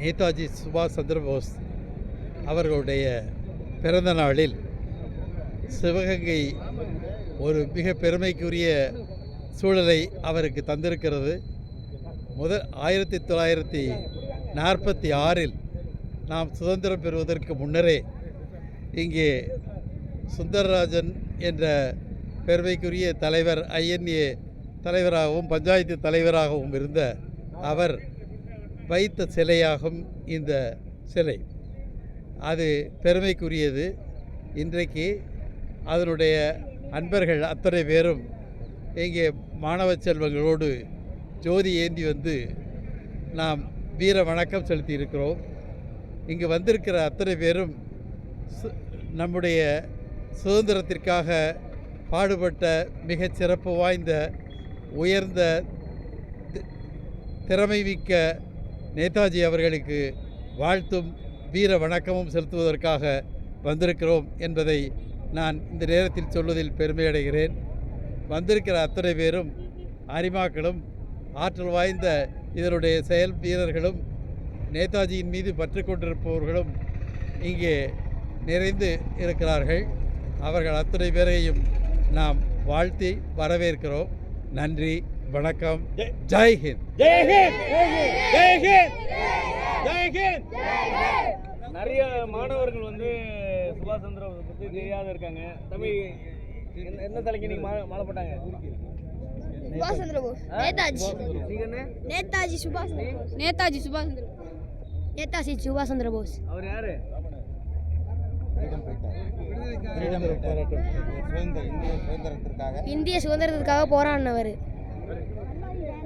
நேதாஜி சுபாஷ் சந்திரபோஸ் அவர்களுடைய பிறந்த நாளில் சிவகங்கை ஒரு மிக பெருமைக்குரிய சூழலை அவருக்கு தந்திருக்கிறது. முதல் ஆயிரத்தி தொள்ளாயிரத்தி நாற்பத்தி ஆறில் நாம் சுதந்திரம் பெறுவதற்கு முன்னரே இங்கே சுந்தரராஜன் என்ற பெருமைக்குரிய தலைவர் ஐஎன்ஏ தலைவராகவும் பஞ்சாயத்து தலைவராகவும் இருந்த அவர் வைத்த சிலையாகும் இந்த சிலை. அது பெருமைக்குரியது. இன்றைக்கு அதனுடைய அன்பர்கள் அத்தனை பேரும் இங்கே மாணவ செல்வங்களோடு ஜோதி ஏந்தி வந்து நாம் வீர வணக்கம் செலுத்தி இருக்கிறோம் இங்கு வந்திருக்கிற அத்தனை பேரும் நம்முடைய சுதந்திரத்திற்காக பாடுபட்ட மிகச் சிறப்பு வாய்ந்த உயர்ந்த தி- திறமை மிக்க நேதாஜி அவர்களுக்கு வாழ்த்தும் வீர வணக்கமும் செலுத்துவதற்காக வந்திருக்கிறோம் என்பதை நான் இந்த நேரத்தில் சொல்வதில் பெருமையடைகிறேன். வந்திருக்கிற அத்தனை பேரும் அரிமாக்களும் ஆற்றல் வாய்ந்த இதனுடைய செயல் வீரர்களும் நேதாஜியின் மீது பற்று கொண்டிருப்பவர்களும் இங்கே நிறைந்து இருக்கிறார்கள். அவர்கள் அத்தனை பேரையும் நாம் வாழ்த்தி வரவேற்கிறோம். நன்றி வணக்கம். ஜெய் ஹிந்த்! ஜெய் ஹிந்த்! நிறைய மாணவர்கள் வந்து சுபாஷ் சந்திர போஸை பத்தி தெரியாத இருக்காங்க. தம்பி என்ன- என்ன தலைக்கு நீங்க மாலை போட்டாங்க? சுபாஷ் சந்திர போஸ் நேதாஜி. நேதாஜி சுபாஷ் நேதாஜி சுபாஷ் சந்திர போஸ் நேதாஜி சுபாஷ் சந்திர போஸ் அவர் யாரு? இந்திய சுதந்திரத்திற்காக போராடினவர்.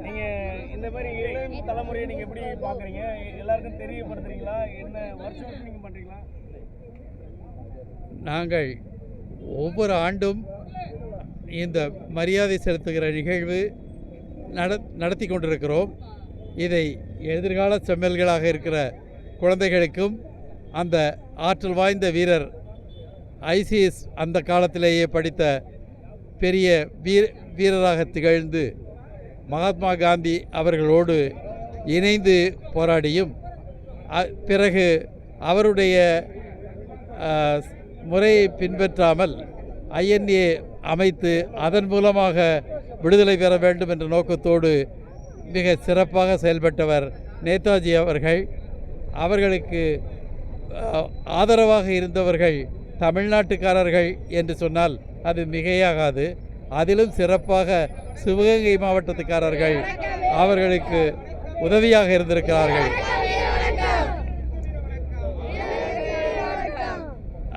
நீங்க இந்த மாதிரி இளம் தலைமுறையை நீங்க எப்படி பாக்குறீங்க எல்லாருக்கும் தெரியப்படுத்துறீங்களா? என்ன வருஷம் வருஷம் நீங்க பண்றீங்களா? நாங்கள் ஒவ்வொரு ஆண்டும் இந்த மரியாதை செலுத்துகிற நிகழ்வு நட நடத்தி கொண்டிருக்கிறோம். இதை எதிர்கால செம்மல்களாக இருக்கிற குழந்தைகளுக்கும் அந்த ஆற்றல் வாய்ந்த வீரர் ஐசிஎஸ் அந்த காலத்திலேயே படித்த பெரிய வீர வீரராக திகழ்ந்து மகாத்மா காந்தி அவர்களோடு இணைந்து போராடியும் அ- பிறகு அவருடைய முறையை பின்பற்றாமல் ஐஎன்ஏ அமைத்து அதன் மூலமாக விடுதலை பெற வேண்டும் என்ற நோக்கத்தோடு மிக சிறப்பாக செயல்பட்டவர் நேதாஜி அவர்கள். அவர்களுக்கு ஆதரவாக இருந்தவர்கள் தமிழ்நாட்டுக்காரர்கள் என்று சொன்னால் அது மிகையாகாது. அதிலும் சிறப்பாக சிவகங்கை மாவட்டத்துக்காரர்கள் அவர்களுக்கு உதவியாக இருந்திருக்கிறார்கள்.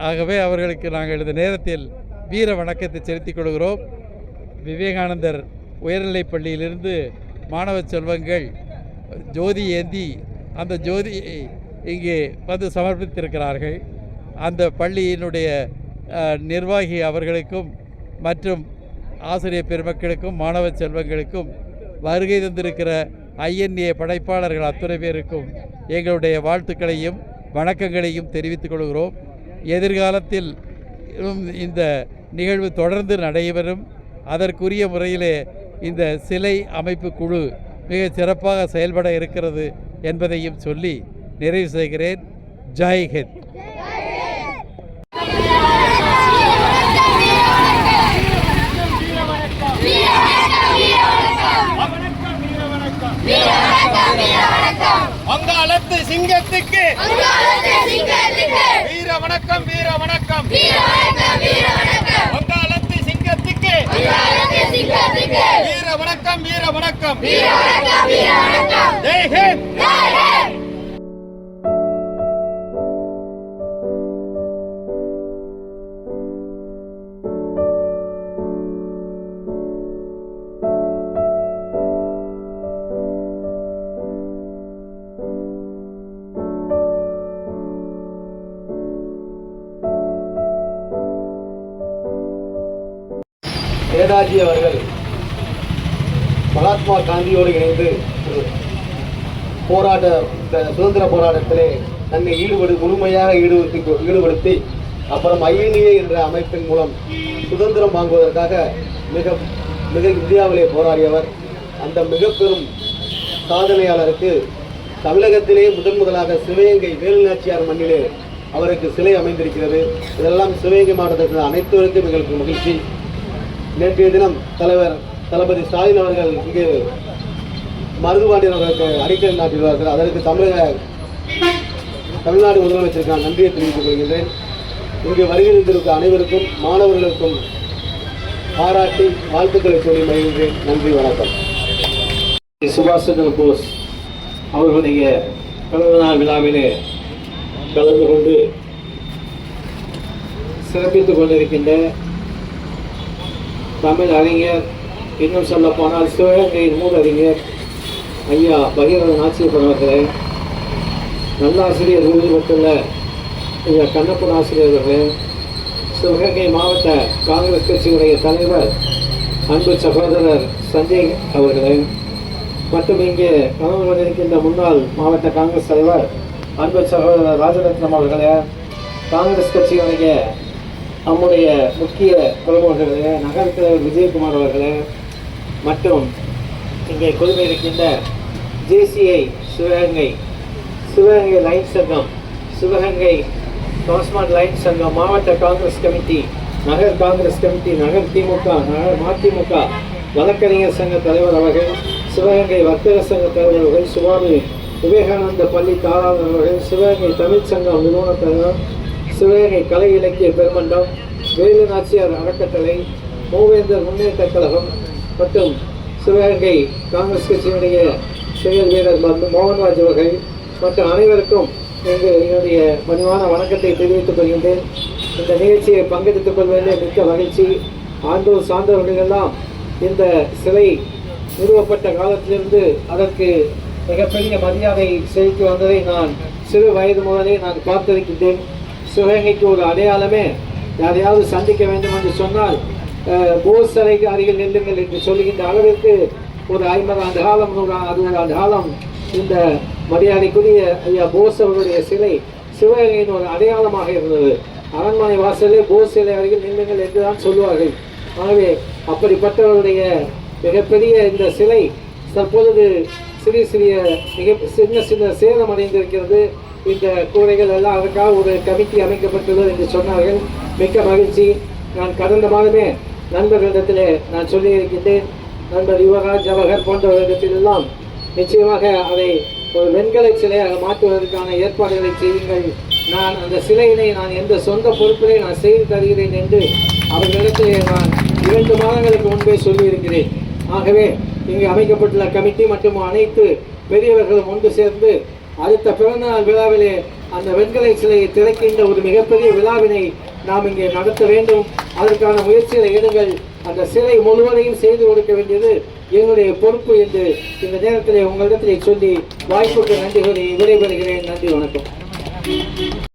ஆகவே அவர்களுக்கு நாங்கள் இந்த நேரத்தில் வீர வணக்கத்தை செலுத்திக் கொள்கிறோம். விவேகானந்தர் உயர்நிலைப் பள்ளியிலிருந்து மாணவ செல்வங்கள் ஜோதி ஏந்தி அந்த ஜோதியை இங்கே வந்து சமர்ப்பித்திருக்கிறார்கள். அந்த பள்ளியினுடைய நிர்வாகி அவர்களுக்கும் மற்றும் ஆசிரியர் பெருமக்களுக்கும் மாணவ செல்வங்களுக்கும் வருகை தந்திருக்கிற ஐஎன்ஏ படைப்பாளர்கள் அத்தனை பேருக்கும் எங்களுடைய வாழ்த்துக்களையும் வணக்கங்களையும் தெரிவித்துக் கொள்கிறோம். எதிர்காலத்தில் இந்த நிகழ்வு தொடர்ந்து நடைபெறும். அதற்குரிய முறையிலே இந்த சிலை அமைப்பு குழு மிக சிறப்பாக செயல்பட இருக்கிறது என்பதையும் சொல்லி நிறைவு செய்கிறேன். ஜெய்ஹிந்த் சிங்கத்துக்கு. வீர வணக்கம் வீர வணக்கம். வங்காளத்து சிங்கத்துக்கு. வீர வணக்கம் வீர வணக்கம். ஜெய் ஹிந்த். நேதாஜி அவர்கள் மகாத்மா காந்தியோடு இணைந்து ஒரு போராட்ட இந்த சுதந்திர போராட்டத்திலே தன்னை ஈடுபடு முழுமையாக ஈடுபடுத்தி ஈடுபடுத்தி அப்புறம் ஐஎன்ஏ என்ற அமைப்பின் மூலம் சுதந்திரம் வாங்குவதற்காக மிக மிக இந்தியாவிலே போராடியவர். அந்த மிக பெரும் சாதனையாளருக்கு தமிழகத்திலே முதன் முதலாக சிவகங்கை வேலுநாச்சியார் மண்ணிலே அவருக்கு சிலை அமைந்திருக்கிறது. இதெல்லாம் சிவகங்கை மாவட்டத்தில் அனைத்துவருக்கும் எங்களுக்கு மகிழ்ச்சி. நேற்றைய தினம் தலைவர் தளபதி ஸ்டாலின் அவர்கள் இங்கு மருதுபாண்டியன் அவர்களுக்கு அடிக்கல் நாட்டியுள்ளார்கள். அதற்கு தமிழக தமிழ்நாடு முதலமைச்சருக்கு நான் நன்றியை தெரிவித்துக் கொள்கின்றேன். இங்கு வருகின்ற அனைவருக்கும் மாணவர்களுக்கும் பாராட்டி வாழ்த்துக்களை சொல்லி மகிழ்கிறேன் நன்றி வணக்கம். சுபாஷ் சந்திர போஸ் அவர்களுடைய பிறந்த நாள் விழாவிலே கலந்து கொண்டு சிறப்பித்துக் கொண்டிருக்கின்ற தமிழ் அறிஞர் இன்னும் சொல்ல போனால் சிவகங்கையின் மூலறிஞர் ஐயா பகீரத நாச்சியப்பன் அவர்களே. நல்லாசிரியர் விருது பெற்றுள்ள ஐயா கண்ணப்பன் ஆசிரியர் அவர்களே. சிவகங்கை மாவட்ட காங்கிரஸ் கட்சியுடைய தலைவர் அன்பு சகோதரர் சஞ்சய் அவர்களே. மற்றும் இங்கே கலந்து கொண்டிருக்கின்ற முன்னாள் மாவட்ட காங்கிரஸ் தலைவர் அன்பு சகோதரர் ராஜரத்னம் அவர்களே. காங்கிரஸ் கட்சியுடைய நம்முடைய முக்கிய பிரமுகர்களே நகர தலைவர் விஜயகுமார் அவர்களே மற்றும் இங்கே குழுமி இருக்கின்ற ஜேசிஐ சிவகங்கை சிவகங்கை லைன் சங்கம் சிவகங்கை டாஸ்மாக் லைன் சங்கம் மாவட்ட காங்கிரஸ் கமிட்டி நகர் காங்கிரஸ் கமிட்டி நகர் திமுக நகர் மதிமுக வழக்கறிஞர் சங்க தலைவர் அவர்கள் சிவகங்கை வர்த்தக சங்க தலைவர் அவர்கள் சுவாமி விவேகானந்த பள்ளி தாராளர் அவர்கள் சிவகங்கை தமிழ்ச்சங்கம் நிறுவன தலைவர் சிவகங்கை கலை இலக்கிய பெருமன்றம் வேலு நாச்சியார் அறக்கட்டளை மூவேந்தர் முன்னேற்ற கழகம் மற்றும் சிவகங்கை காங்கிரஸ் கட்சியினுடைய செயல் வீரர் மோகன்ராஜ் அவர்கள் மற்றும் அனைவருக்கும் எங்கள் என்னுடைய பணிவான வணக்கத்தை தெரிவித்துக் கொள்கின்றேன். இந்த நிகழ்ச்சியை பங்கெடுத்துக் கொள்வதில் மிக்க மகிழ்ச்சி. ஆண்டோர் சார்ந்தவர்கள் எல்லாம் இந்த சிலை நிறுவப்பட்ட காலத்திலிருந்து அதற்கு மிகப்பெரிய மரியாதை செலுத்தி வந்ததை நான் சிறு வயது முதலே நான் பார்த்திருக்கின்றேன். சிவகங்கைக்கு ஒரு அடையாளமே யாரையாவது சந்திக்க வேண்டும் என்று சொன்னால் போஸ் சிலைக்கு அருகில் நில்லுங்கள் என்று சொல்லுகின்ற அளவிற்கு ஒரு ஐம்பது ஆண்டு காலம் நூறு அறுபது ஆண்டு காலம் இந்த மரியாதைக்குரிய ஐயா போஸ் அவருடைய சிலை சிவகங்கையின் ஒரு அடையாளமாக இருந்தது. அரண்மனை வாசலே போஸ் சிலை அருகில் நில்லுங்கள் என்றுதான் சொல்லுவார்கள். ஆகவே அப்படிப்பட்டவருடைய மிகப்பெரிய இந்த சிலை தற்பொழுது சிறிய சிறிய மிக சின்ன சின்ன சேதம் அடைந்திருக்கிறது. இந்த கூரைகள் எல்லாம் அதற்காக ஒரு கமிட்டி அமைக்கப்பட்டுள்ளது என்று சொன்னார்கள். மிக்க மகிழ்ச்சி. நான் கடந்த மாதமே நண்பர்களிடத்திலே நான் சொல்லியிருக்கின்றேன். நண்பர் யுவராஜ் ஜவஹர் போன்றவர்களிடத்திலெல்லாம் நிச்சயமாக அதை ஒரு வெண்கல சிலையாக மாற்றுவதற்கான ஏற்பாடுகளை செய்யுங்கள். நான் அந்த சிலையினை நான் எந்த சொந்த பொறுப்பிலே நான் செய்து தருகிறேன் என்று அவர்களிடத்தில் நான் இரண்டு மாதங்களுக்கு முன்பே சொல்லியிருக்கிறேன். ஆகவே இங்கு அமைக்கப்பட்டுள்ள கமிட்டி மற்றும் அனைத்து பெரியவர்களும் ஒன்று சேர்ந்து அடுத்த பிறந்தநாள் விழாவிலே அந்த வெண்கலை சிலையை திறக்கின்ற ஒரு மிகப்பெரிய விழாவினை நாம் இங்கே நடத்த வேண்டும். அதற்கான முயற்சிகளை எடுங்கள். அந்த சிலை முழுவதையும் செய்து கொடுக்க வேண்டியது என்னுடைய பொறுப்பு என்று இந்த நேரத்தில் உங்களிடத்தில் சொல்லி வாய்ப்புக்கு நன்றி கூறி விடைபெறுகிறேன். நன்றி வணக்கம்.